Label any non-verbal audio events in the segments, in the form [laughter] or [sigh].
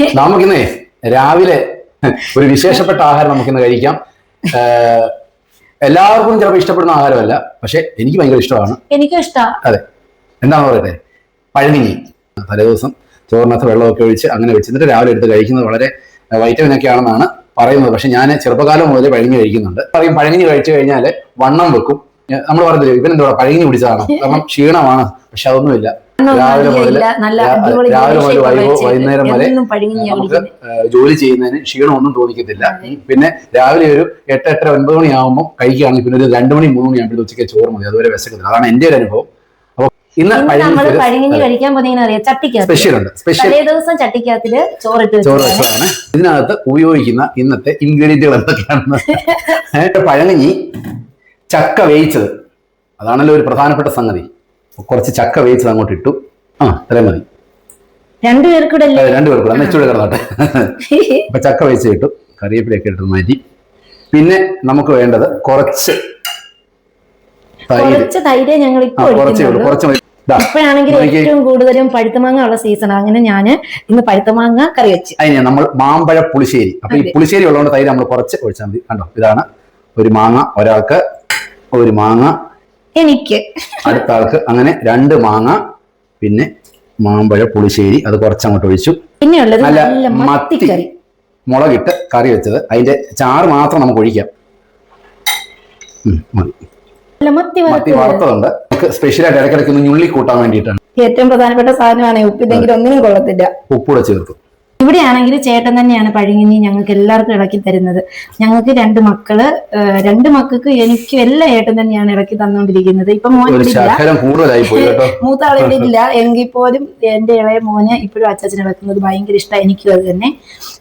നമുക്കിന്നേ രാവിലെ ഒരു വിശേഷപ്പെട്ട ആഹാരം നമുക്കിന്ന് കഴിക്കാം. എല്ലാവർക്കും ചിലപ്പോൾ ഇഷ്ടപ്പെടുന്ന ആഹാരമല്ല പക്ഷെ എനിക്ക് ഭയങ്കര ഇഷ്ടമാണ്. എനിക്കും ഇഷ്ടം. അതെ. എന്താണെന്ന് പറയട്ടെ? പഴനിങ്ങി. തലേ ദിവസം ചോറിനകത്ത് വെള്ളമൊക്കെ ഒഴിച്ച് അങ്ങനെ വെച്ചിട്ട് രാവിലെ എടുത്ത് കഴിക്കുന്നത് വളരെ വൈറ്റമിൻ ഒക്കെ ആണെന്നാണ് പറയുന്നത്. പക്ഷെ ഞാൻ ചെറുപ്പകാലം മുതൽ പഴങ്ങി കഴിക്കുന്നുണ്ട്. പറയും പഴങ്ങി കഴിച്ചു കഴിഞ്ഞാൽ വണ്ണം വെക്കും. നമ്മൾ പറഞ്ഞില്ലേ ഇവൻ എന്താ പഴങ്ങി പിടിച്ചതാണ്. [laughs] കാരണം ക്ഷീണമാണ്. പക്ഷെ അതൊന്നുമില്ല രാവിലെ മുതൽ രാവിലെ മുതൽ വൈകുന്നേരം വരെ നമുക്ക് ജോലി ചെയ്യുന്നതിന് ക്ഷീണമൊന്നും തോന്നിക്കത്തില്ല. പിന്നെ രാവിലെ ഒരു എട്ട് എട്ടര ഒൻപത് മണിയാകുമ്പോൾ കഴിക്കുകയാണെങ്കിൽ പിന്നെ ഒരു രണ്ട് മണി മൂന്ന് മണിയാകുമ്പോൾ ഉച്ചയ്ക്ക് ചോറ് മതി. അതുവരെ വിശക്കത്തില്ല. അതാണ് എന്റെ ഒരു അനുഭവം. ഇന്ന് കഴിക്കാൻ പോകുന്ന അറിയാം? ചട്ടിക്കകത്ത്. സ്പെഷ്യൽ ഉണ്ട്. സ്പെഷ്യൽ ദിവസം ചട്ടിക്കകത്തിൽ ചോറിട്ട് ചോറ് വെച്ചതാണ്. ഇതിനകത്ത് ഉപയോഗിക്കുന്ന ഇന്നത്തെ ഇൻഗ്രീഡിയന്റുകൾ എന്തൊക്കെയാണെന്ന് പഴങ്ങി [laughs] പഴങ്ങഞ്ഞി ചക്ക വേവിച്ചത്. അതാണല്ലോ ഒരു പ്രധാനപ്പെട്ട സംഗതി. കുറച്ച് ചക്ക വേവിച്ചത് അങ്ങോട്ട് ഇട്ടു. ആ അത്രയും മതി. രണ്ടുപേർക്കൂടെ രണ്ടുപേർക്കൂടെ ഇച്ചിരി കിടന്നോട്ടെ. [laughs] അപ്പൊ ചക്ക വേവിച്ച് കിട്ടും കറിവേപ്പിലൊക്കെ ഇട്ട് മാറ്റി. പിന്നെ നമുക്ക് വേണ്ടത് കുറച്ച് കുറച്ച് തൈര് ഞങ്ങൾ ഇപ്പോഴാണെങ്കിൽ ഏറ്റവും കൂടുതലും പഴുത്തമാങ്ങ ഉള്ള സീസൺ അങ്ങനെ ഞാൻ ഇന്ന് പഴുത്തമാങ്ങ കറി വെച്ചു. അതിനെ നമ്മൾ മാമ്പഴ പുളിശ്ശേരി. അപ്പൊ ഈ പുളിശ്ശേരി ഉള്ളതുകൊണ്ട് തൈര് നമ്മൾ കുറച്ച് ഒഴിച്ചാൽ മതി. കണ്ടോ? ഇതാണ് ഒരു മാങ്ങ ഒരാൾക്ക് ഒരു മാങ്ങ. എനിക്ക്. അടുത്ത ആൾക്ക് അങ്ങനെ രണ്ട് മാങ്ങ പിന്നെ മാമ്പഴ പുളിശ്ശേരി അത് കുറച്ചങ്ങോട്ട് ഒഴിച്ചു. പിന്നെയുള്ളത് നല്ല നല്ല മത്തി മത്തിക്കറി മുളകിട്ട് കറി വെച്ചത്. അതിന്റെ ചാറ് മാത്രം നമുക്ക് ഒഴിക്കാം. മത്തി മത്തി വറുത്തത്. വറുത്തതുണ്ട്. നമുക്ക് സ്പെഷ്യലായിട്ട് ഇടയ്ക്കിടയ്ക്ക് ഒന്ന് ഞുള്ളി കൂട്ടാൻ വേണ്ടിയിട്ടാണ്. ഏറ്റവും പ്രധാനപ്പെട്ട സാധനമാണ്. ഉപ്പ് ഇതെങ്കിലും ഒന്നിനും കൊള്ളത്തില്ല. ഉപ്പൂടെ ചേർത്തു. ഇവിടെയാണെങ്കിൽ ചേട്ടൻ തന്നെയാണ് പഴങ്ങിനി ഞങ്ങൾക്ക് എല്ലാവർക്കും ഇളക്കി തരുന്നത്. ഞങ്ങൾക്ക് രണ്ട് മക്കൾ രണ്ട് മക്കൾക്ക് എനിക്ക് എല്ലാം ഏട്ടൻ തന്നെയാണ് ഇളക്കി തന്നുകൊണ്ടിരിക്കുന്നത്. ഇപ്പൊ മോൻ [laughs] മൂത്ത ഇല്ല എങ്കിൽ പോലും എന്റെ ഇളയ മോന് ഇപ്പോഴും അച്ചാച്ചൻ ഇളക്കുന്നത് ഭയങ്കര ഇഷ്ടമാണ് എനിക്കും അത് തന്നെ.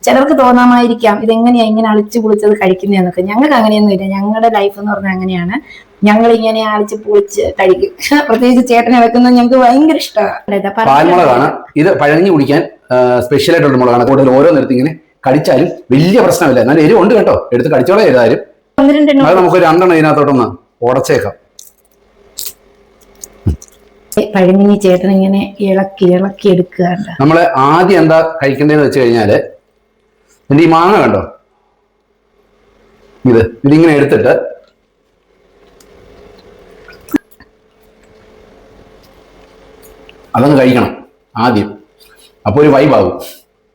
ചിലർക്ക് തോന്നാമായിരിക്കാം ഇതെങ്ങനെയാ ഇങ്ങനെ അളിച്ചു കുളിച്ചത് കഴിക്കുന്നതെന്നൊക്കെ. ഞങ്ങൾക്ക് അങ്ങനെയൊന്നും ഇല്ല ഞങ്ങളുടെ ലൈഫ് എന്ന് പറഞ്ഞാൽ അങ്ങനെയാണ്. ഞങ്ങൾ ഇങ്ങനെ അളിച്ച് പൊളിച്ച് കഴിക്കും പ്രത്യേകിച്ച് ചേട്ടനെ വെക്കുന്നത് ഞങ്ങൾക്ക് ഭയങ്കര ഇഷ്ടമാണ്. ഇത് പഴഞ്ഞു കുടിക്കാൻ സ്പെഷ്യൽ ആയിട്ടുള്ള മുളകാണ്. കൂടുതൽ ഓരോ നേരത്തെ ഇങ്ങനെ കടിച്ചാലും വലിയ പ്രശ്നമില്ല. നല്ല എരിവ് ഉണ്ട് കേട്ടോ. എടുത്ത് കടിച്ചോളെ ഏതായാലും. അത് നമുക്ക് രണ്ടെണ്ണം ഇതിനകത്തോട്ടൊന്ന് ഉടച്ചേക്കാം. പഴങ്ങിനി ചേട്ടൻ ഇങ്ങനെ ഇളക്കി ഇളക്കി എടുക്കുകയാണ്. നമ്മൾ ആദ്യം എന്താ കഴിക്കേണ്ടതെന്ന് വെച്ച് കഴിഞ്ഞാൽ ഇതിന്റെ ഈ മാങ്ങ കണ്ടോ? ഇത് ഇതിങ്ങനെ എടുത്തിട്ട് അതങ്ങ് കഴിക്കണം ആദ്യം. അപ്പോൾ ഒരു വൈബാകും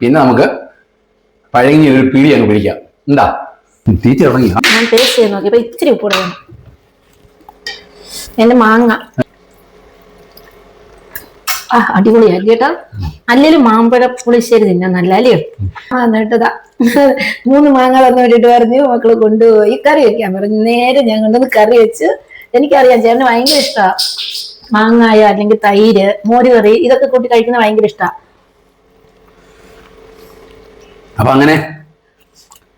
പിന്നെ നമുക്ക് പഴങ്ങി ഒരു പീടി അങ്ങ് പിടിക്കാം. എന്താ? തീറ്റ ഇറങ്ങി. ഞാൻ ടേസ്റ്റ് ചെയ്ത് നോക്കിയപ്പോ ഇച്ചിരി ഉപ്പ് വേണം. എന്റെ മാങ്ങ. ആ അടിപൊളിയായി കേട്ടോ. അല്ലെങ്കിലും മാമ്പഴ പുളിശ്ശേരി തിന്നാൻ നല്ല അല്ലേ? ആ എന്നിട്ടതാ മൂന്ന് മാങ്ങ തന്നു വേണ്ടിട്ട് പറഞ്ഞു മക്കൾ കൊണ്ടുപോയി. കറി വെക്കാൻ പറഞ്ഞു. നേരെ ഞാൻ കൊണ്ടുവന്ന് കറി വെച്ച് എനിക്കറിയാം ചേട്ടന് ഭയങ്കര ഇഷ്ടാ. മാങ്ങായ അല്ലെങ്കിൽ തൈര് മോരുകറി ഇതൊക്കെ കൂട്ടി കഴിക്കുന്ന ഭയങ്കര ഇഷ്ടമാണ് അപ്പൊ അങ്ങനെ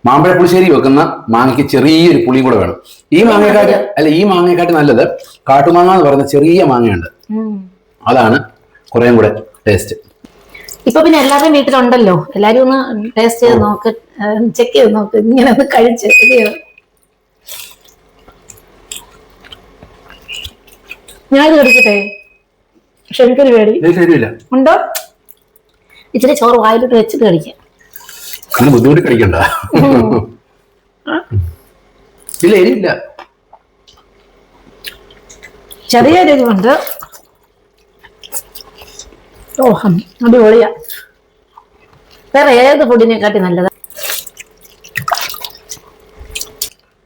മാമ്പഴ പുളിശ്ശേരി വെക്കുന്ന മാങ്ങയ്ക്ക് ചെറിയൊരു പുളി കൂടെ വേണം. ഈ മാങ്ങയെക്കാട്ട് അല്ല ഈ മാങ്ങയെക്കാട്ട് നല്ലത് കാട്ടുമാങ്ങ എന്ന് പറയുന്ന ചെറിയ മാങ്ങയുണ്ട്. അതാണ് കുറേം കൂടെ ടേസ്റ്റ് ഇപ്പൊ പിന്നെ എല്ലാവരും വീട്ടിലുണ്ടല്ലോ. എല്ലാരും ഒന്ന് ടേസ്റ്റ് ചെയ്ത് നോക്ക് ചെക്ക് ചെയ്ത് നോക്ക്. ഇങ്ങനെ ഒന്ന് കഴിച്ച് ഞാനിത് കടിക്കട്ടെ പക്ഷെ എനിക്കൊരു പേടി. ശരിയില്ല. ഉണ്ടോ? ഇച്ചിരി ചോറ് വായിലിട്ട് വെച്ചിട്ട് കഴിക്കാം. അങ്ങനെ ബുദ്ധിമുട്ടി കഴിക്കണ്ട. ഇല്ല എരിയില്ല ചെറിയ എരിവുണ്ട്. ഓഹം അടിപൊളിയാ. വേറെ ഏത് ഫുഡിനെക്കാട്ടി നല്ലതാ?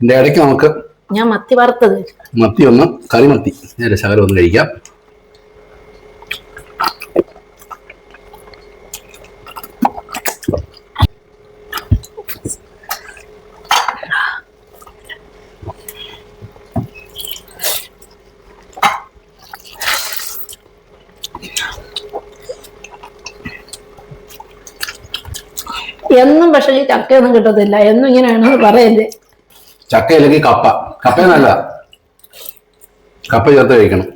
ഇടയ്ക്ക് നമുക്ക് ഞാൻ മത്തി വറുത്തത്. മത്തി ഒന്ന് കറിമത്തി നേരെ ശകലം ഒന്ന് കഴിക്കാം. എന്നും പക്ഷേ ഈ ചക്കയൊന്നും കിട്ടത്തില്ല. എന്നും ഇങ്ങനെയാണെന്ന് പറയല്ലേ? ചക്ക അല്ലെങ്കിൽ കപ്പ. കപ്പ നല്ലതാ. കപ്പ ചേർത്ത് കഴിക്കണം.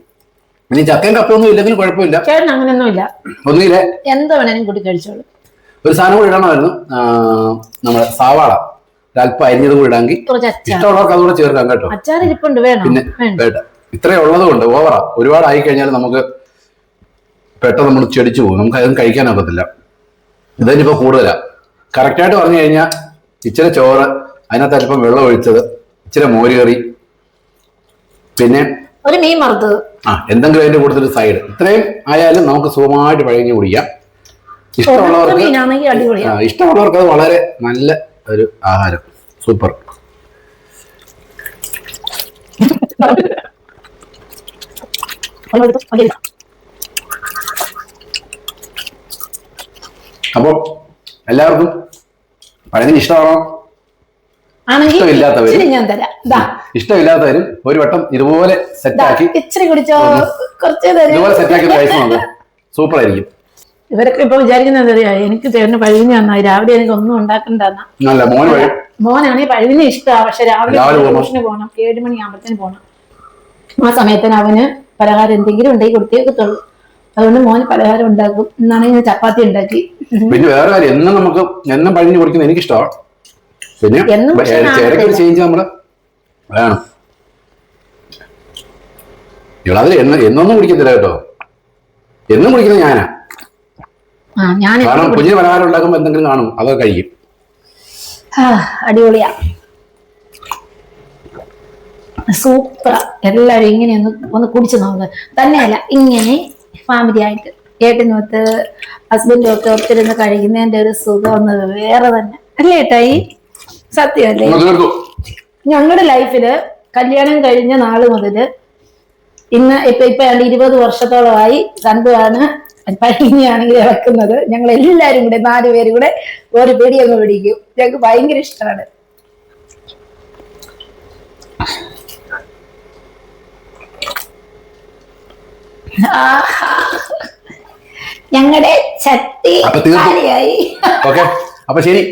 ഇനി ചക്കയും കപ്പയൊന്നും ഇല്ലെങ്കിൽ കുഴപ്പമില്ല. ചേട്ടൻ അങ്ങനെയൊന്നും ഇല്ല. ഒന്നുമില്ലേ. എന്താ വേണേലും കൂടി കഴിച്ചോളൂ. ഒരു സാധനം കൂടി ഇടണമായിരുന്നു. നമ്മുടെ സവാള. ഒരല്പം അരിഞ്ഞത് കൂടി ഇടാമെങ്കിൽ ഇഷ്ടമുള്ളവർക്ക് അതുകൂടെ ചേർക്കാം കേട്ടോ. അച്ചാർ ഇരിപ്പുണ്ട്. വേണം? പിന്നെ വേണ്ട. ഇത്രേ ഇത്രയും ഉള്ളത് കൊണ്ട് ഓവറാ ഒരുപാട് ആയി കഴിഞ്ഞാൽ നമുക്ക് പെട്ടെന്ന് നമ്മൾ ചെടിച്ചു പോകും. നമുക്ക് അതൊന്നും കഴിക്കാനൊക്കത്തില്ല ഇതിനിപ്പോ കൂടുതലാ. കറക്റ്റായിട്ട് പറഞ്ഞു കഴിഞ്ഞാൽ ഇച്ചിരി ചോറ് അതിനകത്ത് അല്പം വെള്ളം ഒഴിച്ചത് ഇച്ചിരി മോര് കറി പിന്നെ ഒരു മീൻ വറുത്തത്. ആ എന്തെങ്കിലും അതിന്റെ കൂടുതൽ സൈഡ് ഇത്രയും ആയാലും നമുക്ക് സുഖമായിട്ട് പഴഞ്ഞു കുടിക്കാം. ഇഷ്ടമുള്ളവർക്ക് ആ, ഇഷ്ടമുള്ളവർക്ക് അത് വളരെ നല്ല ഒരു ആഹാരം. സൂപ്പർ അപ്പോൾ എല്ലാവർക്കും പഴകിന് ഇഷ്ടമാണോ? ആണെങ്കിൽ ഇഷ്ടമില്ലാത്തവര്? ഇച്ചിരി ഞാൻ തരാം. ഇഷ്ടമില്ലാത്തവരും ഒരു വട്ടം ഇതുപോലെ സെറ്റ് ആക്കി ഇച്ചിരി കുടിച്ചോ? കുറച്ച് തരും. ഇതുപോലെ സെറ്റ് ആക്കി നോക്ക്. സൂപ്പർ ആയിരിക്കും. ഇവരൊക്കെ ഇപ്പൊ വിചാരിക്കുന്നത് അറിയാ? എനിക്ക് ചേട്ടന് പഴുവിനെ വന്നാ രാവിലെ എനിക്ക് ഒന്നും ഉണ്ടാക്കണ്ടെന്നാ. മോനാണെങ്കിൽ പഴുവിനെ ഇഷ്ടമാണ് പക്ഷെ രാവിലെ. ട്യൂഷന് പോകണം ഏഴ് മണിയാകുമ്പത്തേന് പോകണം ആ സമയത്തിന് അവന് പലഹാരം എന്തെങ്കിലും ഉണ്ടെങ്കിൽ കൊടുത്തേ കിട്ടുള്ളൂ അതുകൊണ്ട് മോന് പലഹാരം ഉണ്ടാക്കും. എന്നാണെങ്കിൽ ചപ്പാത്തി ഉണ്ടാക്കി. പിന്നെ വേറെ കാര്യം. എന്നും നമുക്ക് എന്നും പഴുവിനെ കൊടുക്കുന്നത് എനിക്കിഷ്ടമാണ് പിന്നെ ഒരു ചേഞ്ച് നമ്മൾ വേണം ഇളതിൽ എന്ന് എന്നൊന്നും കുടിക്കത്തില്ല കേട്ടോ. എന്നും കുടിക്കുന്നത് ഞാനാ. കാരണം കുഞ്ഞിന് പലഹാരം ഉണ്ടാക്കുമ്പോ എന്തെങ്കിലും കാണും അതൊക്കെ കഴിക്കും. അടിപൊളിയാ. സൂപ്പർ എല്ലാവരും ഇങ്ങനെ ഒന്ന് ഒന്ന് കുടിച്ചു നോക്കുക തന്നെയല്ല ഇങ്ങനെ ഫാമിലി ആയിട്ട് ഏട്ടനുമൊത്ത് ഹസ്ബൻഡും ഒക്കെ ഒത്തിരുന്ന് കഴിക്കുന്നതിന്റെ ഒരു സുഖം ഒന്ന് വേറെ തന്നെ. അല്ലേ ഏട്ടായി? സത്യമല്ലേ ഞങ്ങളുടെ ലൈഫിൽ കല്യാണം കഴിഞ്ഞ നാൾ മുതൽ ഇന്ന് ഇപ്പൊ ഇപ്പൊ ഇരുപത് വർഷത്തോളമായി സന്തുവാണ് പഴങ്ങിയാണെങ്കിൽ ഇറക്കുന്നത് ഞങ്ങൾ എല്ലാരും കൂടെ നാല് പേരും കൂടെ ഒരു പിടി അങ്ങ് പിടിക്കും. ഞങ്ങൾക്ക് ഭയങ്കര ഇഷ്ടമാണ് ഞങ്ങളുടെ ചട്ടി അപ്പൊ ശരി.